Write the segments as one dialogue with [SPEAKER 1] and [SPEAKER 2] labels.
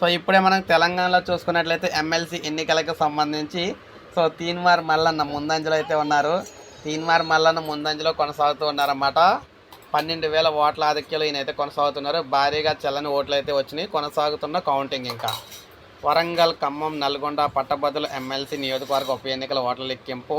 [SPEAKER 1] So ఇప్పుడే మనం తెలంగాణలో చూసుకున్నట్లయితే ఎమ్మెల్సీ ఎన్నికలకు సంబంధించి సో తీన్మార్ మల్లన్న ముందంజలో అయితే ఉన్నారు. తీన్మార్ మల్లన్న ముందంజలో కొనసాగుతూ ఉన్నారన్నమాట. పన్నెండు వేల ఓట్ల ఆధిక్యలు ఈయన అయితే కొనసాగుతున్నారు. భారీగా చల్లని ఓట్లు అయితే వచ్చినాయి. కొనసాగుతున్న కౌంటింగ్ ఇంకా. వరంగల్ ఖమ్మం నల్గొండ పట్టభద్రుల ఎమ్మెల్సీ నియోజకవర్గ ఉప ఎన్నికల ఓట్ల లెక్కింపు.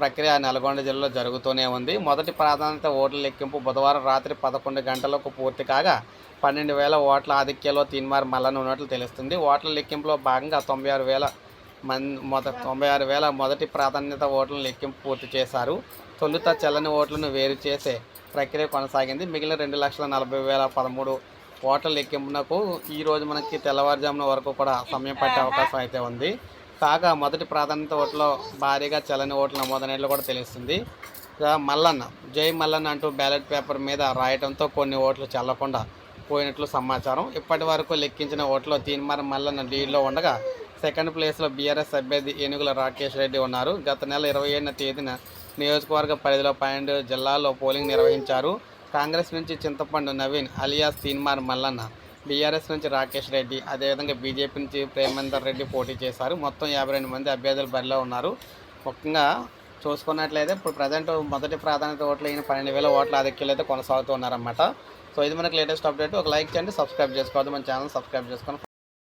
[SPEAKER 1] ప్రక్రియ నల్గొండ జిల్లాలో జరుగుతూనే ఉంది. మొదటి ప్రాధాన్యత ఓట్ల లెక్కింపు బుధవారం రాత్రి పదకొండు గంటలకు పూర్తి కాగా పన్నెండు వేల ఓట్ల ఆధిక్యంలో తీన్మార్ మల్లన ఉన్నట్లు తెలుస్తుంది. ఓట్ల లెక్కింపులో భాగంగా తొంభై ఆరు వేల మంది మొద తొంభై ఆరు వేల మొదటి ప్రాధాన్యత ఓట్లను లెక్కింపు పూర్తి చేశారు. తొలుత చల్లని ఓట్లను వేరు చేసే ప్రక్రియ కొనసాగింది. మిగిలిన రెండు లక్షల నలభై వేల పదమూడు ఓట్ల లెక్కింపునకు ఈ రోజు మనకి తెల్లవారుజామున వరకు కూడా సమయం పట్టే అవకాశం అయితే ఉంది. కాగా మొదటి ప్రాధాన్యత ఓట్లో భారీగా చల్లని ఓట్లు నమోదైనట్లు కూడా తెలుస్తుంది. మల్లన్న జై మల్లన్న అంటూ బ్యాలెట్ పేపర్ మీద రాయడంతో కొన్ని ఓట్లు చల్లకుండా పోయినట్లు సమాచారం. ఇప్పటి వరకు లెక్కించిన ఓట్లో తీన్మార్ మల్లన్న లీడ్లో ఉండగా సెకండ్ ప్లేస్లో బీఆర్ఎస్ అభ్యర్థి ఏనుగుల రాకేష్ రెడ్డి ఉన్నారు. గత నెల ఇరవై ఏడున తేదీన నియోజకవర్గ పరిధిలో పన్నెండు జిల్లాల్లో పోలింగ్ నిర్వహించారు. కాంగ్రెస్ నుంచి చింతపండు నవీన్ అలియాస్ తీన్మార్ మల్లన్న బీఆర్ఎస్ నుంచి రాకేష్ రెడ్డి అదేవిధంగా బీజేపీ నుంచి ప్రేమేందర్ రెడ్డి పోటీ చేశారు. మొత్తం యాభై రెండు మంది అభ్యర్థులు బరిలో ఉన్నారు. ముఖ్యంగా చూసుకున్నట్లయితే ఇప్పుడు ప్రజెంట్ మొదటి ప్రాధాన్యత ఓట్లు అయిన పన్నెండు వేల ఓట్ల ఆధిక్యులు అయితే కొనసాగుతున్నారన్నమాట సో ఇది మనకి లేటెస్ట్ అప్డేట్. ఒక లైక్ చేయండి సబ్స్క్రైబ్ చేసుకోవద్దు. మన ఛానల్ సబ్స్క్రైబ్ చేసుకొని